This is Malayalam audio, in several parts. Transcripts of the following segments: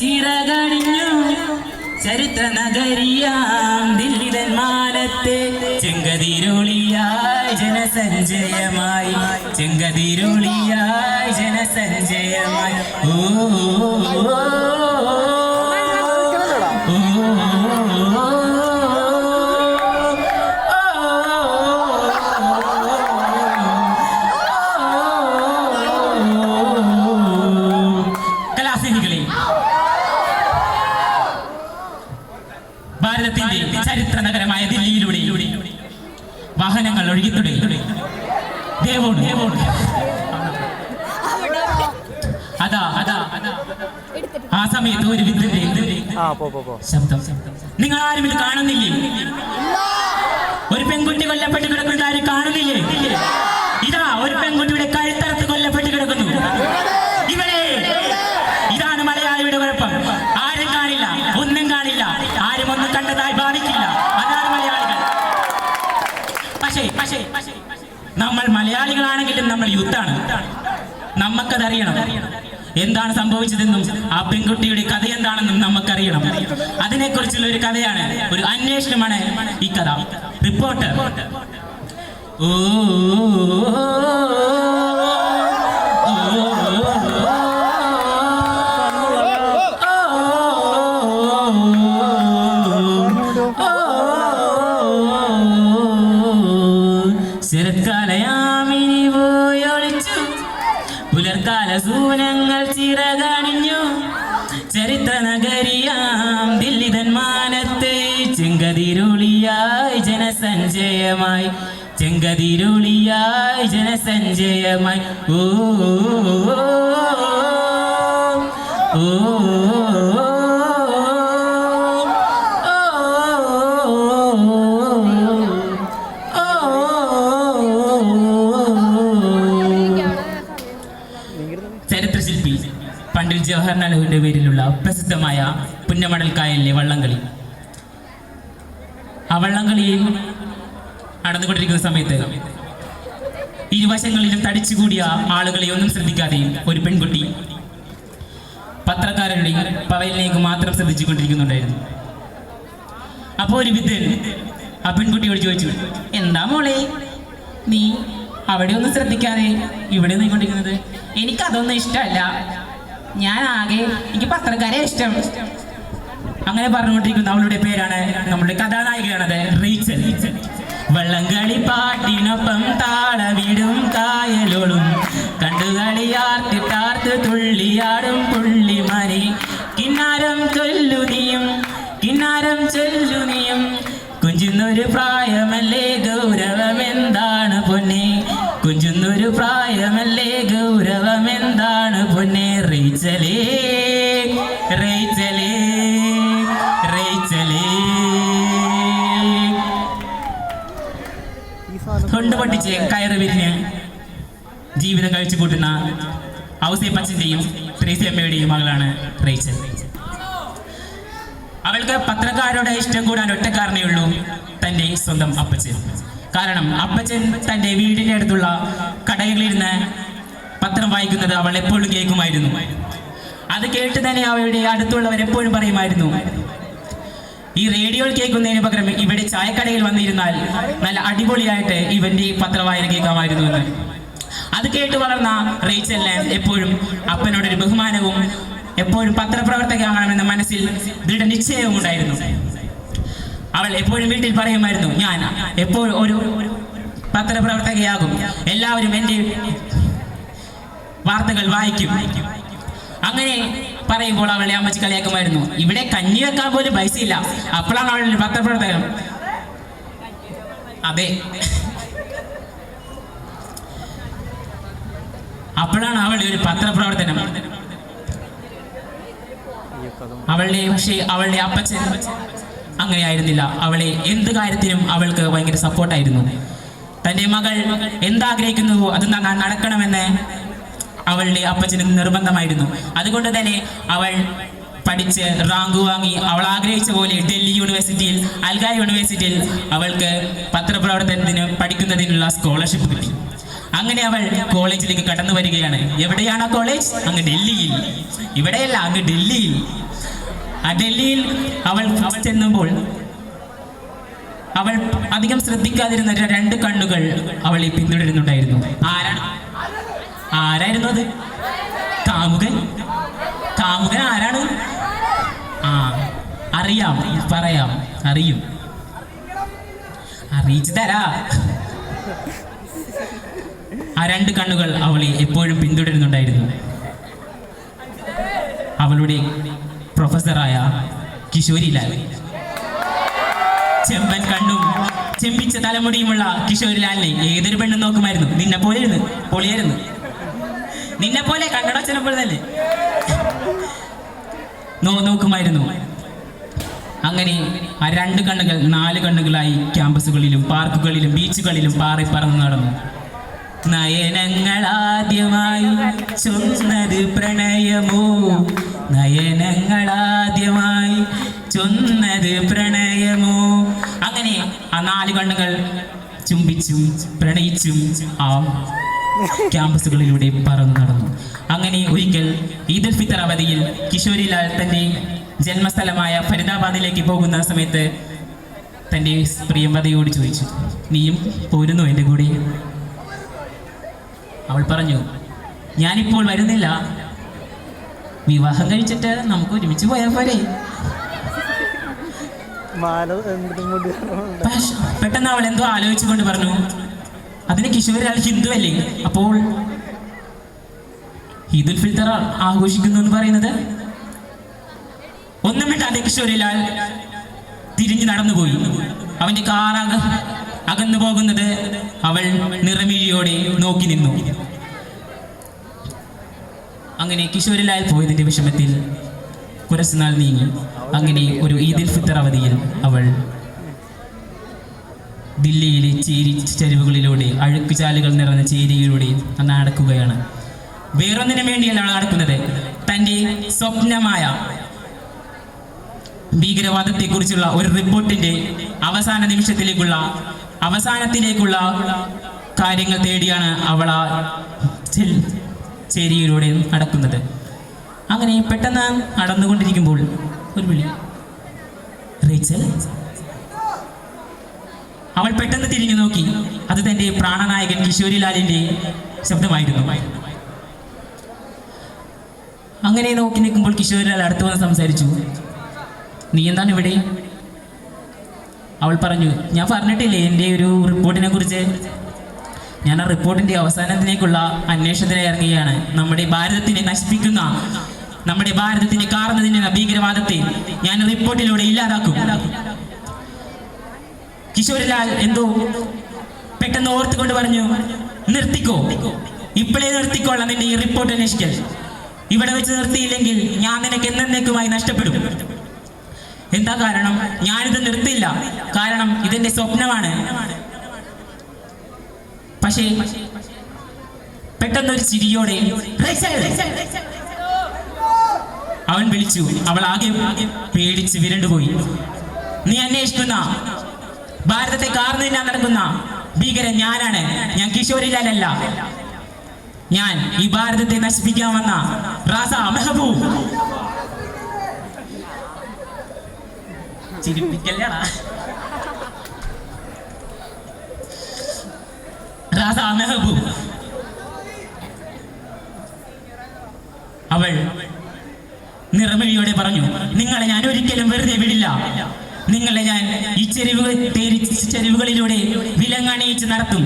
ചിറകടിഞ്ഞു. ചരിത്ര നഗരിയാം ദില്ലിതൻ മാനത്തെ ജനസഞ്ചയമായി ചെങ്കതിരുളിയായി ജനസഞ്ചയമായി. ഓ സമയത്ത് ഒരു വിദ്യന്റെ ശബ്ദം നിങ്ങൾ ആരും ഇത് കാണുന്നില്ലേ? ഒരു പെൺകുട്ടി കൊല്ലപ്പെട്ട് കിടക്കുന്നത് ആരും കാണുന്നില്ലേ? ഇതാ ഒരു പെൺകുട്ടിയുടെ കഴുത്തറത്ത് കൊല്ലപ്പെട്ട് കിടക്കുന്നു. ഇവിടെ ഇതാണ് മലയാളിയുടെ കുഴപ്പം. ആരും കാണില്ല ഒന്നും കാണില്ല. ആരും ഒന്നും കണ്ടതായി ഭാവിക്കില്ല. അതാണ് മലയാളികൾ. പക്ഷേ പക്ഷേ നമ്മൾ മലയാളികളാണെങ്കിലും നമ്മൾ യൂത്താണ്. നമുക്കതറിയണം എന്താണ് സംഭവിച്ചതെന്നും ആ പെൺകുട്ടിയുടെ കഥ എന്താണെന്നും നമുക്കറിയണം. അതിനെക്കുറിച്ചുള്ള ഒരു കഥയാണ് ഒരു അന്വേഷണമാണ് ഈ കഥ. റിപ്പോർട്ട് ഓ ജനസഞ്ചയമായി ചെങ്കതിരുളിയായി ജനസഞ്ചയമായി ഓ ഓ, ചരിത്രശില്പി പണ്ഡിറ്റ് ജവഹർലാൽ നെഹ്റുവിന്റെ പേരിലുള്ള പ്രസിദ്ധമായ പുന്നമടൽക്കായലിലെ വള്ളംകളി ആ വള്ളംകളിയിൽ നടന്നുകൊണ്ടിരിക്കുന്ന സമയത്ത് ഇരുവശങ്ങളിലും തടിച്ചുകൂടിയ ആളുകളെ ഒന്നും ശ്രദ്ധിക്കാതെ ഒരു പെൺകുട്ടി പത്രക്കാരുടെ പവലിലേക്ക് മാത്രം ശ്രദ്ധിച്ചു കൊണ്ടിരിക്കുന്നുണ്ടായിരുന്നു അപ്പോൾ ഒരു വിദ്യൻ ആ പെൺകുട്ടിയോട് ചോദിച്ചു എന്താ മോളെ? നീ അവിടെ ഒന്നും ശ്രദ്ധിക്കാതെ ഇവിടെ നീക്കൊണ്ടിരിക്കുന്നത് എനിക്കതൊന്നും ഇഷ്ടമല്ല. ഞാൻ ആകെ എനിക്ക് പത്രക്കാരെ ഇഷ്ടം. അങ്ങനെ പറഞ്ഞുകൊണ്ടിരിക്കുന്ന അവളുടെ പേരാണ് നമ്മുടെ കഥാനായികയാണത് റീച്ചൽ. വള്ളംകളി പാട്ടിനൊപ്പം താളവിടും കായലോളും. കണ്ടുകളിയാർത്തിട്ടാർത്ത് തുള്ളിയാടും പുള്ളിമാരി. കിന്നാരം ചൊല്ലുനിയും കിന്നാരം ചൊല്ലുനിയും കുഞ്ചുന്നൊരു പ്രായമല്ലേ ഗൗരവം എന്താണ് പൊന്നെ? കുഞ്ചുന്നൊരു പ്രായമല്ലേ ഗൗരവം എന്താണ് പൊന്നെ? റീച്ചലേ. ഈ പണ്ടിച്ച് കയറി വിരിഞ്ഞ് ജീവിതം കഴിച്ചു കൂട്ടുന്ന ഔസേപ്പച്ചന്റെയും ത്രേസി അമ്മയുടെയും മകളാണ് റേച്ചൽ. അവൾക്ക് പത്രക്കാരുടെ ഇഷ്ടം കൂടാൻ ഒറ്റ കാരണേ ഉള്ളൂ തന്റെ സ്വന്തം അപ്പച്ചൻ. കാരണം അപ്പച്ചൻ തന്റെ വീടിന്റെ അടുത്തുള്ള കടകളിലിരുന്ന് പത്രം വായിക്കുന്നത് അവൾ എപ്പോഴും കേൾക്കുമായിരുന്നു. അത് കേട്ട് തന്നെ അവയുടെ അടുത്തുള്ളവർ എപ്പോഴും പറയുമായിരുന്നു ഈ റേഡിയോയിൽ കേൾക്കുന്നതിന് പകരം ഇവിടെ ചായക്കടയിൽ വന്നിരുന്നാൽ നല്ല അടിപൊളിയായിട്ട് ഇവന്റെ പത്രവായന കേൾക്കാമായിരുന്നു എന്ന്. അത് കേട്ട് വളർന്ന റേച്ചലിന് എപ്പോഴും അപ്പനോടൊരു ബഹുമാനവും എപ്പോഴും പത്രപ്രവർത്തകയാകണമെന്ന മനസ്സിൽ ദൃഢനിശ്ചയവും ഉണ്ടായിരുന്നു. അവൾ എപ്പോഴും വീട്ടിൽ പറയുമായിരുന്നു ഞാൻ എപ്പോഴും ഒരു പത്രപ്രവർത്തകയാകും. എല്ലാവരും എന്റെ വാർത്തകൾ വായിക്കും. അങ്ങനെ പറയുമ്പോൾ അവളെ അമ്മച്ചി കളിയാക്കുമായിരുന്നു. ഇവിടെ കഞ്ഞി വെക്കാൻ പോലും പൈസ ഇല്ല. അപ്പോഴാണ് അവളുടെ പത്രപ്രവർത്തകൻ. അതെ. അപ്പോഴാണ് അവളുടെ ഒരു പത്രപ്രവർത്തനം. അവളുടെ പക്ഷേ അവളുടെ അപ്പച്ചൻ അങ്ങനെയായിരുന്നില്ല അവളെ എന്ത് കാര്യത്തിനും അവൾക്ക് ഭയങ്കര സപ്പോർട്ടായിരുന്നു തന്റെ മകൾ എന്താഗ്രഹിക്കുന്നുവോ അത് നടക്കണമെന്ന് അവളുടെ അപ്പച്ചന് നിർബന്ധമായിരുന്നു. അതുകൊണ്ട് തന്നെ അവൾ പഠിച്ച് റാങ്ക് വാങ്ങി അവൾ ആഗ്രഹിച്ച പോലെ ഡൽഹി യൂണിവേഴ്സിറ്റിയിൽ അൽഗാ യൂണിവേഴ്സിറ്റിയിൽ അവൾക്ക് പത്രപ്രവർത്തനത്തിന് പഠിക്കുന്നതിനുള്ള സ്കോളർഷിപ്പ് കിട്ടി. അങ്ങനെ അവൾ കോളേജിലേക്ക് കടന്നു വരികയാണ്. എവിടെയാണ് ആ കോളേജ്? അങ്ങ് ഡൽഹിയിൽ. ഇവിടെയല്ല അങ്ങ് ഡൽഹിയിൽ. ആ ഡൽഹിയിൽ അവൾ ചെന്നുമ്പോൾ അവൾ അധികം ശ്രദ്ധിക്കാതിരുന്ന രണ്ട് കണ്ണുകൾ അവളെ പിന്തുടരുന്നുണ്ടായിരുന്നു. ആരാണ്? ആരായിരുന്നു അത്? കാമുകൻ കാമുകൻ ആരാണ്? ആ അറിയാം പറയാം അറിയും. അറിയിച്ചു തരാ. ആ രണ്ട് കണ്ണുകൾ അവളെ എപ്പോഴും പിന്തുടരുന്നുണ്ടായിരുന്നു. അവളുടെ പ്രൊഫസറായ കിഷോരിലാൽ. ചെമ്പൻ കണ്ണും ചെമ്പിച്ച തലമുടിയുമുള്ള കിഷോരിലാലിനെ ഏതൊരു പെണ്ണും നോക്കുമായിരുന്നു? നിന്നെ പോലെയായിരുന്നു പൊളിയായിരുന്നു. നിന്നെ പോലെ കണ്ണട ചിലപ്പോൾ നോ നോക്കുമായിരുന്നു. അങ്ങനെ ആ രണ്ട് കണ്ണുകൾ നാല് കണ്ണുകളായി ക്യാമ്പസുകളിലും പാർക്കുകളിലും ബീച്ചുകളിലും പാറി പറന്ന് നടന്നു. നയനങ്ങൾ ആദ്യമായി ചൊന്നത് പ്രണയമോ? നയനങ്ങൾ ആദ്യമായി ചൊന്നത് പ്രണയമോ? അങ്ങനെ ആ നാല് കണ്ണുകൾ ചുംബിച്ചും പ്രണയിച്ചും ആ ക്യാമ്പസുകളിലൂടെ പറന്നു നടന്നു. അങ്ങനെ ഒരിക്കൽ ഈദുൽ ഫിത്തർ അവധിയിൽ കിഷോരിലാൽ തന്റെ ജന്മസ്ഥലമായ ഫരീദാബാദിലേക്ക് പോകുന്ന സമയത്ത് തന്റെ പ്രിയമ്പതയോട് ചോദിച്ചു നീയും പോരുന്നു എന്റെ കൂടെ? അവൾ പറഞ്ഞു ഞാനിപ്പോൾ വരുന്നില്ല. വിവാഹം കഴിച്ചിട്ട് നമുക്ക് ഒരുമിച്ച് പോയാൽ പോരെ. പെട്ടെന്ന് അവൾ എന്തോ ആലോചിച്ചുകൊണ്ട് പറഞ്ഞു അതിന് കിഷോരാൽ ഹിന്ദു അല്ലേ അപ്പോൾ ഈദുൽ ഫിത്തർ ആഘോഷിക്കുന്നു എന്ന് പറയുന്നത്? ഒന്നും വിട്ടാതെ കിഷോരിലാൽ തിരിഞ്ഞു നടന്നുപോയി. അവന്റെ കാർ അക അകന്നു പോകുന്നത് അവൾ നിറമിഴിയോടെ നോക്കി നിന്നു. അങ്ങനെ കിഷോരിലാൽ പോയതിന്റെ വിഷമത്തിൽ കുറച്ചുനാൾ നീങ്ങി. അങ്ങനെ ഒരു ഈദുൽ ഫിത്തർ അവധിയിൽ അവൾ ദില്ലിയിലെ ചേരി ചരിവുകളിലൂടെ അഴുക്കുചാലുകൾ നിറഞ്ഞ ചേരിയിലൂടെ നടക്കുകയാണ്. വേറൊന്നിനു വേണ്ടിയല്ല നടക്കുന്നത്? തന്റെ സ്വപ്നമായ ഭീകരവാദത്തെക്കുറിച്ചുള്ള ഒരു റിപ്പോർട്ടിന്റെ അവസാന നിമിഷത്തിലേക്കുള്ള അവസാനത്തിലേക്കുള്ള കാര്യങ്ങൾ തേടിയാണ് അവൾ ആ ചേരിയിലൂടെ നടക്കുന്നത്. അങ്ങനെ പെട്ടെന്ന് നടന്നുകൊണ്ടിരിക്കുമ്പോൾ ഒരു വിളി. റേച്ചൽ അവൾ പെട്ടെന്ന് തിരിഞ്ഞു നോക്കി. അത് തന്റെ പ്രാണനായകൻ കിഷോരിലാലിന്റെ ശബ്ദമായിരുന്നു. അങ്ങനെ നോക്കി നിൽക്കുമ്പോൾ കിഷോരിലാൽ അടുത്ത് വന്ന് സംസാരിച്ചു. നീ എന്താണ് ഇവിടെ? അവൾ പറഞ്ഞു ഞാൻ പറഞ്ഞിട്ടില്ലേ എന്റെ ഒരു റിപ്പോർട്ടിനെ കുറിച്ച്? ഞാൻ ആ റിപ്പോർട്ടിന്റെ അവസാനത്തിലേക്കുള്ള അന്വേഷണത്തിന് ഇറങ്ങുകയാണ്. നമ്മുടെ ഭാരതത്തിനെ നശിപ്പിക്കുന്ന നമ്മുടെ ഭാരതത്തിനെ കാർന്നതിന് ഭീകരവാദത്തെ ഞാൻ റിപ്പോർട്ടിലൂടെ ഇല്ലാതാക്കും. കിഷോരിലാൽ എന്തോ പെട്ടെന്ന് ഓർത്തുകൊണ്ട് പറഞ്ഞു നിർത്തിക്കോ. ഇപ്പോഴേ നിർത്തിക്കോളാം നിന്റെ ഈ റിപ്പോർട്ട് അന്വേഷിക്കൽ. ഇവിടെ വെച്ച് നിർത്തിയില്ലെങ്കിൽ ഞാൻ നിനക്ക് എന്നേക്കുമായി നഷ്ടപ്പെടും. എന്താ കാരണം? ഞാനിത് നിർത്തില്ല. കാരണം ഇതെന്റെ സ്വപ്നമാണ്. പക്ഷേ പെട്ടെന്നൊരു ചിരിയോടെ! അവൻ വിളിച്ചു. അവൾ ആകെ പേടിച്ച് വിരണ്ടുപോയി. നീ അന്വേഷിക്കുന്ന ഭാരതത്തെ കാർന്നു തിന്നാൻ നടക്കുന്ന ഭീകരൻ ഞാനാണ്. ഞാൻ കിഷോരിലാലല്ല. ഞാൻ ഈ ഭാരതത്തെ നശിപ്പിക്കാൻ വന്ന റാസ മെഹബൂബ്. അവൾ നിറമിഴിയോടെ പറഞ്ഞു നിങ്ങളെ ഞാൻ ഒരിക്കലും വെറുതെ വിടില്ല. നിങ്ങളെ ഞാൻ ഈ ചെരുവുകൾ ചെരുവുകളിലൂടെ വിലങ്ങണിയിച്ച് നടത്തും.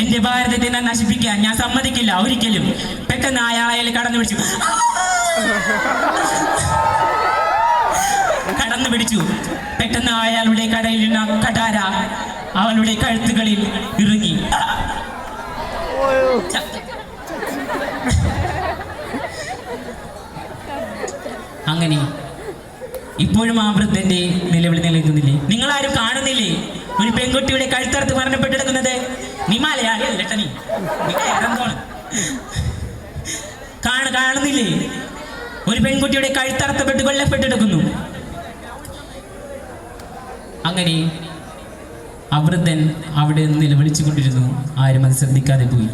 എന്റെ ഭാരതത്തെ ഞാൻ നശിപ്പിക്കാൻ ഞാൻ സമ്മതിക്കില്ല ഒരിക്കലും. പെട്ടെന്ന് അയാൾ കടന്നു പിടിച്ചു. കടന്നു പിടിച്ചു. പെട്ടെന്ന് അയാളുടെ കടയിലുള്ള കടാര അവളുടെ കഴുത്തുകളിൽ ഇറങ്ങി. അങ്ങനെ ഇപ്പോഴും ആ വൃദ്ധന്റെ നിലവിളി നിലനിൽക്കുന്നില്ലേ? നിങ്ങൾ ആരും കാണുന്നില്ലേ? ഒരു പെൺകുട്ടിയുടെ കഴുത്തറുത്ത് മരണപ്പെട്ടെടുക്കുന്നത്? കാണുന്നില്ലേ? ഒരു പെൺകുട്ടിയുടെ കഴുത്തറത്തപ്പെട്ട് കൊല്ലപ്പെട്ടെടുക്കുന്നു. അങ്ങനെ അവൃദ്ധൻ അവിടെ നിന്ന് നിലവിളിച്ചുകൊണ്ടിരുന്നു ആരും അത് ശ്രദ്ധിക്കാതെ പോയി.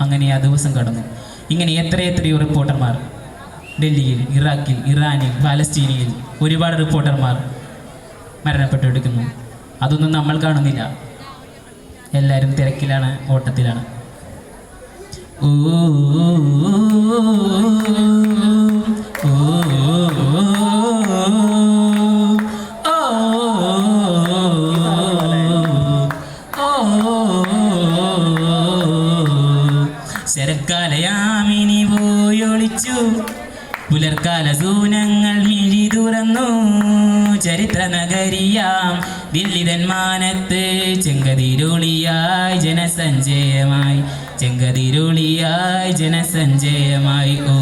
അങ്ങനെ ആ ദിവസം കടന്നു. ഇങ്ങനെ എത്ര എത്രയോ റിപ്പോർട്ടർമാർ ഡൽഹിയിൽ ഇറാഖിൽ ഇറാനിൽ പാലസ്തീനയിൽ ഒരുപാട് റിപ്പോർട്ടർമാർ മരണപ്പെട്ടെടുക്കുന്നു അതൊന്നും നമ്മൾ കാണുന്നില്ല എല്ലാവരും തിരക്കിലാണ് ഓട്ടത്തിലാണ് ഓ ഓ, ശരക്കാലയാമിനി പുലർക്കാല സൂനങ്ങൾ മിഴി തുറന്നു. ചരിത്ര നഗരിയാം ദില്ലിതൻ മാനത്ത്. ചെങ്കതിരുളിയായി ജനസഞ്ചയമായി. ചെങ്കതിരുളിയായി ജനസഞ്ചയമായി. ഓ.